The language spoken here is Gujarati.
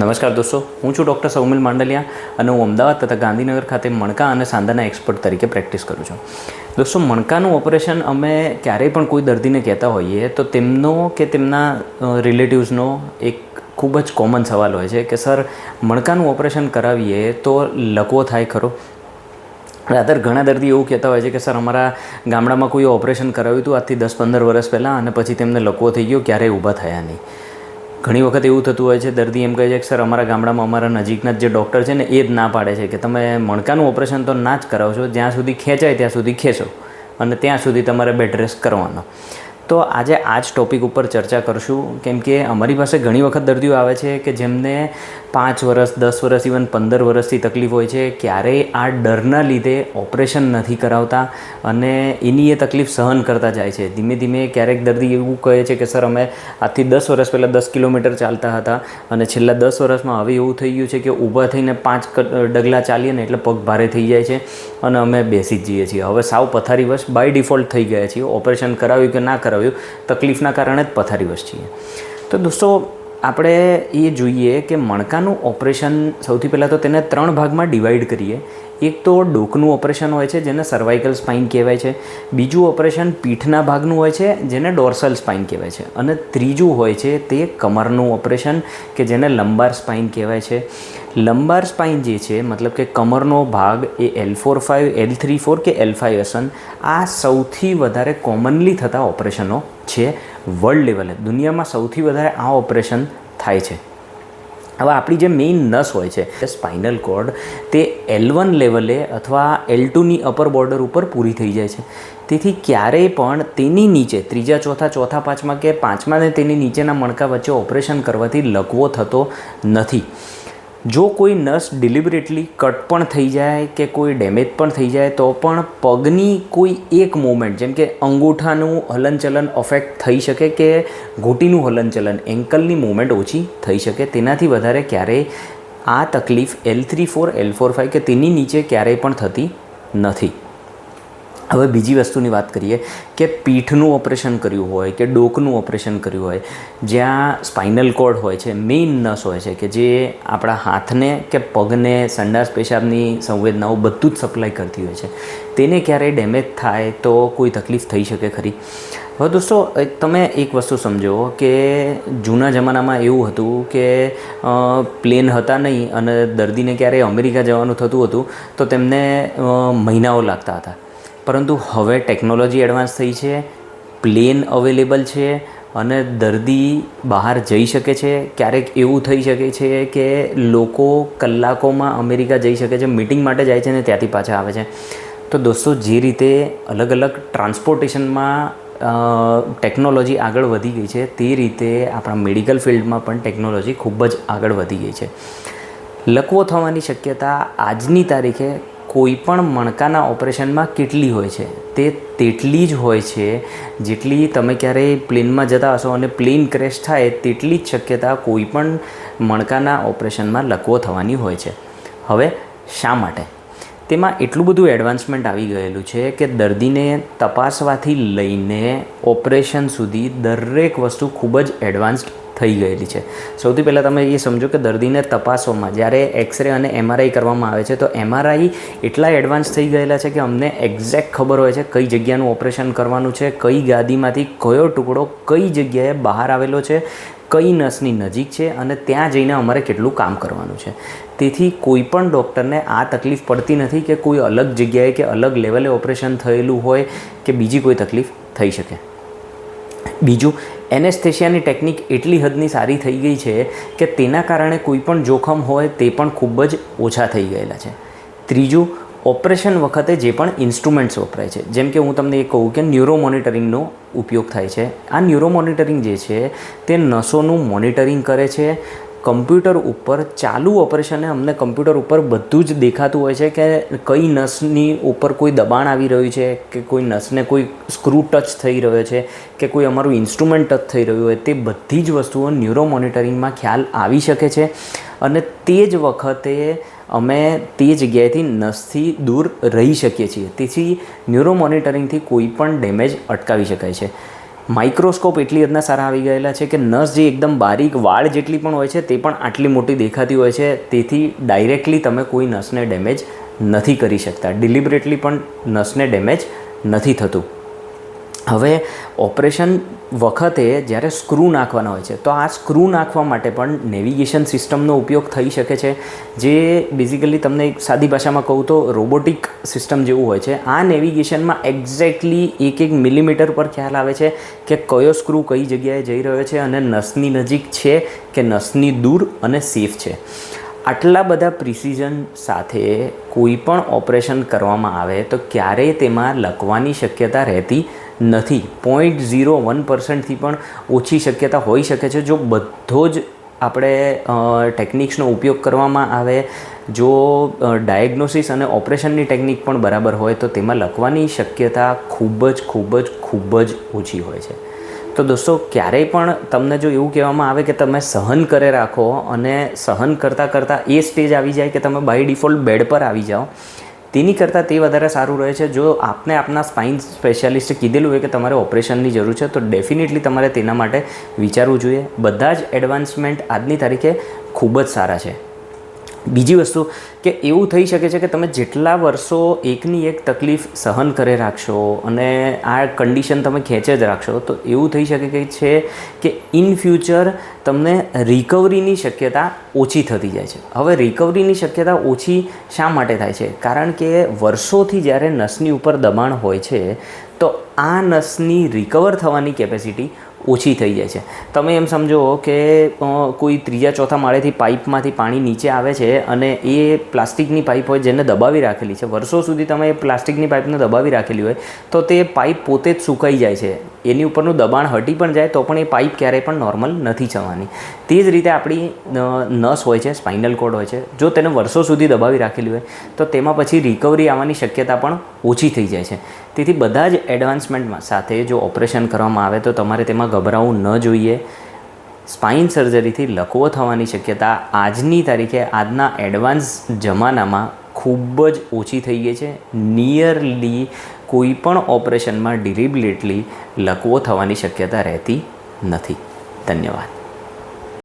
નમસ્કાર દોસ્તો, હું છું ડૉક્ટર સૌમિલ માંડલિયા અને હું અમદાવાદ તથા ગાંધીનગર ખાતે મણકા અને સાંધાના એક્સપર્ટ તરીકે પ્રેક્ટિસ કરું છું. દોસ્તો, મણકાનું ઓપરેશન અમે ક્યારેય પણ કોઈ દર્દીને કહેતા હોઈએ તો તેમનો કે તેમના રિલેટિવ્સનો એક ખૂબ જ કોમન સવાલ હોય છે કે, સર, મણકાનું ઓપરેશન કરાવીએ તો લકવો થાય ખરો? રાધર ઘણા દર્દી એવું કહેતા હોય છે કે, સર, અમારા ગામડામાં કોઈ ઓપરેશન કરાવ્યું હતું આજથી દસ પંદર વર્ષ પહેલાં અને પછી તેમને લકવો થઈ ગયો, ક્યારેય ઊભા થયા નહીં. ઘણી વખત એવું થતું હોય છે, દર્દી એમ કહે છે કે, સર, અમારા ગામડામાં અમારા નજીકના જે ડૉક્ટર છે ને, એ જ ના પાડે છે કે તમે મણકાનું ઓપરેશન તો ના જ કરાવશો, જ્યાં સુધી ખેંચાય ત્યાં સુધી ખેંચો અને ત્યાં સુધી તમારે બેડ રેસ્ટ કરવાનો. તો આજે આ જ ટોપિક ઉપર ચર્ચા કરશું. કેમ કે અમારી પાસે ઘણી વખત દર્દીઓ આવે છે કે જેમને પાંચ વર્ષ દસ વર્ષ ઇવન પંદર વર્ષથી તકલીફ હોય છે, ક્યારેય આ ડરના લીધે ઓપરેશન નથી કરાવતા અને એની એ તકલીફ સહન કરતા જાય છે. ધીમે ધીમે ક્યારેક દર્દી એવું કહે છે કે, સર, અમે આજથી દસ વર્ષ પહેલાં દસ કિલોમીટર ચાલતા હતા અને છેલ્લા દસ વર્ષમાં હવે એવું થઈ ગયું છે કે ઊભા થઈને પાંચ ડગલા ચાલીએ ને એટલે પગ ભારે થઈ જાય છે અને અમે બેસી જ જઈએ છીએ. હવે સાવ પથારીવશ બાય ડિફોલ્ટ થઈ ગયા છીએ. ઓપરેશન કરાવ્યું કે ના કરાવ્યું તકલીફના કારણે જ પથારીવશ છીએ તો દોસ્તો, આપણે એ જોઈએ કે મણકાનું ઓપરેશન સૌથી પહેલાં તો તેને ત્રણ ભાગમાં ડિવાઈડ કરીએ. એક તો ડોકનું ઓપરેશન હોય છે, જેને સર્વાઇકલ સ્પાઇન કહેવાય છે. બીજું ઓપરેશન પીઠના ભાગનું હોય છે, જેને ડોર્સલ સ્પાઇન કહેવાય છે. અને ત્રીજું હોય છે તે કમરનું ઓપરેશન, કે જેને લંબાર સ્પાઇન કહેવાય છે. લંબાર સ્પાઇન જે છે, મતલબ કે કમરનો ભાગ એ L four five L three four કે એલ ફાઇવ એસન આ સૌથી વધારે કોમનલી થતા ઓપરેશનો છે વર્લ્ડ લેવલે દુનિયામાં સૌથી વધારે આ ઓપરેશન થાય છે. હવે આપણી જે મેઇન નસ હોય છે સ્પાઇનલ કોર્ડ તે એલ વન લેવલે અથવા એલ ટુની અપર બોર્ડર ઉપર પૂરી થઈ જાય છે. તેથી ક્યારેય પણ તેની નીચે, ત્રીજા, ચોથા ચોથા, પાંચમા કે પાંચમા ને તેની નીચેના મણકા વચ્ચે ઓપરેશન કરવાથી લકવો થતો નથી. જો કોઈ નસ ડિલિબરેટલી કટ પણ થઈ જાય કે કોઈ ડેમેજ પણ થઈ જાય, તો પણ પગની કોઈ એક મુમેન્ટ જેમ કે અંગૂઠાનું હલનચલન અફેક્ટ થઈ શકે કે ઘૂંટીનું હલનચલન એન્કલની મૂવમેન્ટ ઓછી થઈ શકે, તેનાથી વધારે ક્યારેય આ તકલીફ L three four L four five કે તેની નીચે ક્યારેય પણ થતી નથી. હવે બીજી વસ્તુની વાત કરીએ કે પીઠનું ઓપરેશન કર્યું હોય કે ડોકનું ઓપરેશન કર્યું હોય, જ્યાં સ્પાઇનલ કોર્ડ હોય છે, મેઇન નસ હોય છે, કે જે આપણા હાથને કે પગને, સંડાસ પેશાબની સંવેદનાઓ બધું જ સપ્લાય કરતી હોય છે, તેને ક્યારેય ડેમેજ થાય તો કોઈ તકલીફ થઈ શકે ખરી. હવે દોસ્તો તમે એક વસ્તુ સમજો કે જૂના જમાનામાં એવું હતું કે પ્લેન હતા નહીં અને દર્દીને ક્યારેય અમેરિકા જવાનું થતું હતું, તો તેમને મહિનાઓ લાગતા હતા. પરંતુ હવે ટેકનોલોજી એડવાન્સ થઈ છે પ્લેન અવેલેબલ છે અને દર્દી બહાર જઈ શકે છે. ક્યારેક એવું થઈ શકે છે કે લોકો કલાકોમાં અમેરિકા જઈ શકે છે મિટિંગ માટે જાય છે ને ત્યાંથી પાછા આવે છે. તો દોસ્તો, જે રીતે અલગ અલગ ટ્રાન્સપોર્ટેશનમાં ટેકનોલોજી આગળ વધી ગઈ છે, તે રીતે આપણા મેડિકલ ફિલ્ડમાં પણ ટેકનોલોજી ખૂબ જ આગળ વધી ગઈ છે. લકવો થવાની શક્યતા આજની તારીખે કોઈ પણ મણકાના ઓપરેશનમાં કેટલી હોય છે? તે તેટલી જ હોય છે. જેટલી તમે ક્યારેય પ્લેનમાં જતા હશો અને પ્લેન ક્રેશ થાય, તેટલી જ શક્યતા કોઈ પણ મણકાના ઓપરેશનમાં લકવો થવાની હોય છે. હવે, શા માટે? તેમાં એટલું બધું એડવાન્સમેન્ટ આવી ગયેલું છે કે દર્દીને તપાસવાથી લઈને ઓપરેશન સુધી દરેક વસ્તુ ખૂબ જ એડવાન્સ્ડ થઈ ગયેલી છે. સૌથી પહેલાં તમે એ સમજો કે દર્દીને તપાસવામાં જ્યારે એક્સરે અને એમઆરઆઈ કરવામાં આવે છે, તો એમઆરઆઈ એટલા એડવાન્સ થઈ ગયેલા છે કે અમને એક્ઝેક્ટ ખબર હોય છે કઈ જગ્યાનું ઓપરેશન કરવાનું છે, કઈ ગાદીમાંથી કયો ટુકડો કઈ જગ્યાએ બહાર આવેલો છે, કઈ નસની નજીક છે અને ત્યાં જઈને અમારે કેટલું કામ કરવાનું છે. તેથી કોઈ પણ ડૉક્ટરને આ તકલીફ પડતી નથી કે કોઈ અલગ જગ્યાએ કે અલગ લેવલે ઓપરેશન થયેલું હોય કે બીજી કોઈ તકલીફ થઈ શકે. બીજું એનેસ્થેશિયાની ટેકનિક એટલી હદની સારી થઈ ગઈ છે કે તેના કારણે કોઈ પણ જોખમ હોય તે પણ ખૂબ જ ઓછા થઈ ગયેલા છે. ત્રીજું, ઓપરેશન વખતે જે પણ ઇન્સ્ટ્રુમેન્ટ્સ વપરાય છે, જેમ કે હું તમને એ કહું કે ન્યુરો મોનિટરિંગનો ઉપયોગ થાય છે. આ ન્યુરો મોનિટરિંગ જે છે, તે નસોનું મોનિટરિંગ કરે છે કમ્પ્યુટર ઉપર ચાલુ ઓપરેશને અમને કમ્પ્યુટર ઉપર બધું જ દેખાતું હોય છે કે કઈ નસની ઉપર કોઈ દબાણ આવી રહ્યું છે, કે કોઈ નસને કોઈ સ્ક્રૂ ટચ થઈ રહ્યો છે, કે કોઈ અમારું ઇન્સ્ટ્રુમેન્ટ ટચ થઈ રહ્યું હોય, તે બધી જ વસ્તુઓ ન્યુરો મોનિટરિંગમાં ખ્યાલ આવી શકે છે. અને તે જ વખતે અમે તે જગ્યાએથી નસથી દૂર રહી શકીએ છીએ. તેથી ન્યુરો મોનિટરિંગથી કોઈ પણ ડેમેજ અટકાવી શકાય છે. માઇક્રોસ્કોપ એટલી હદના સારા આવી ગયેલા છે કે નસ જે એકદમ બારીક વાળ જેટલી પણ હોય છે તે પણ આટલી મોટી દેખાતી હોય છે, તેથી ડાયરેક્ટલી તમે કોઈ નસને ડેમેજ નથી કરી શકતા. ડિલિબરેટલી પણ નસને ડેમેજ નથી થતું. હવે ઓપરેશન વખતે જ્યારે સ્ક્રૂ નાખવાના હોય છે, તો આ સ્ક્રૂ નાખવા માટે પણ નેવિગેશન સિસ્ટમનો ઉપયોગ થઈ શકે છે. જે બેઝિકલી તમને એક સાદી ભાષામાં કહું તો રોબોટિક સિસ્ટમ જેવું હોય છે. આ નેવિગેશનમાં એક્ઝેક્ટલી એક એક મિલીમીટર પર ખ્યાલ આવે છે કે કયો સ્ક્રૂ કઈ જગ્યાએ જઈ રહ્યો છે અને નસની નજીક છે કે નસની દૂર અને સેફ છે. આટલા બધા પ્રિસિઝન સાથે કોઈ પણ ઓપરેશન કરવામાં આવે તો ક્યારેય તેમાં લખવાની શક્યતા રહેતી નથી. પોઈન્ટ ઝીરો વન પર્સન્ટથી પણ ઓછી શક્યતા હોઈ શકે છે. જો બધો જ આપણે ટેકનિક્સનો ઉપયોગ કરવામાં આવે, જો ડાયગ્નોસિસ અને ઓપરેશનની ટેકનિક પણ બરાબર હોય, તો તેમાં લખવાની શક્યતા ખૂબ જ ખૂબ જ ખૂબ જ ઓછી હોય છે. તો દોસ્તો, ક્યારેય પણ તમને જો એવું કહેવામાં આવે કે તમે સહન કરે રાખો અને સહન કરતાં કરતાં એ સ્ટેજ આવી જાય કે તમે બાય ડિફોલ્ટ બેડ પર આવી જાઓ તેની કરતાં તે વધારે સારું રહે છે. જો આપને આપના સ્પાઇન સ્પેશિયાલિસ્ટે કીધેલું હોય કે તમારે ઓપરેશનની જરૂર છે, તો ડેફિનેટલી તમારે તેના માટે વિચારવું જોઈએ. બધા જ એડવાન્સમેન્ટ આજની તારીખે ખૂબ જ સારા છે. બીજી વસ્તુ કે એવું થઈ શકે છે કે તમે જેટલા વર્ષો એકની એક તકલીફ સહન કરે રાખશો અને આ કન્ડિશન તમે ખેંચે જ રાખશો, તો એવું થઈ શકે કે છે કે ઇન ફ્યુચર તમને રિકવરીની શક્યતા ઓછી થતી જાય છે. હવે રિકવરીની શક્યતા ઓછી શા માટે થાય છે? કારણ કે વર્ષોથી જ્યારે નસની ઉપર દબાણ હોય છે, તો આ નસની રિકવર થવાની કેપેસિટી ઓછી થઈ જાય છે. તમે એમ સમજો કે કોઈ ત્રીજા ચોથા માળેથી પાઇપમાંથી પાણી નીચે આવે છે અને એ પ્લાસ્ટિકની પાઇપ હોય જેને દબાવી રાખેલી છે. વર્ષો સુધી તમે એ પ્લાસ્ટિકની પાઇપને દબાવી રાખેલી હોય, તો તે પાઇપ પોતે જ સુકાઈ જાય છે. એની ઉપરનું દબાણ હટી પણ જાય તો પણ એ પાઇપ ક્યારેય પણ નોર્મલ નથી થવાની તે જ રીતે આપણી નસ હોય છે, સ્પાઇનલ કોડ હોય છે, જો તેને વર્ષો સુધી દબાવી રાખેલી હોય, તો તેમાં પછી રિકવરી આવવાની શક્યતા પણ ઓછી થઈ જાય છે. તેથી બધા જ એડવાન્સમેન્ટમાં સાથે જો ઓપરેશન કરવામાં આવે તો તમારે તેમાં ગભરાવું ન જોઈએ. સ્પાઇન સર્જરીથી લકવો થવાની શક્યતા આજની તારીખે, આજના એડવાન્સ જમાનામાં ખૂબ જ ઓછી થઈ ગઈ છે. નિયરલી કોઈ પણ ઓપરેશનમાં ડિલિબરેટલી લકવો થવાની શક્યતા રહેતી નથી. ધન્યવાદ.